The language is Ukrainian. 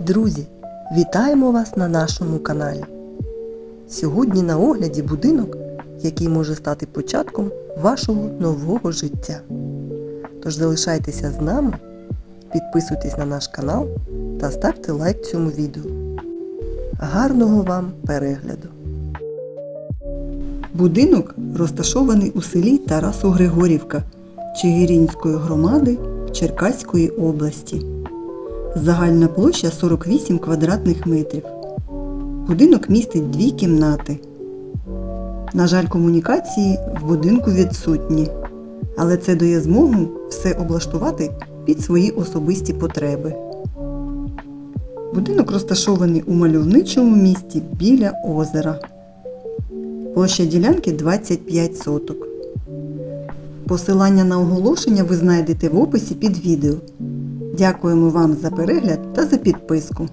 Друзі, вітаємо вас на нашому каналі. Сьогодні на огляді будинок, який може стати початком вашого нового життя. Тож залишайтеся з нами, підписуйтесь на наш канал та ставте лайк цьому відео. Гарного вам перегляду! Будинок розташований у селі Тарасо-Григорівка Чигиринської громади Черкаської області. Загальна площа 48 квадратних метрів. Будинок містить дві кімнати. На жаль, комунікації в будинку відсутні, але це дає змогу все облаштувати під свої особисті потреби. Будинок розташований у мальовничому місті біля озера. Площа ділянки 25 соток. Посилання на оголошення ви знайдете в описі під відео. Дякуємо вам за перегляд та за підписку.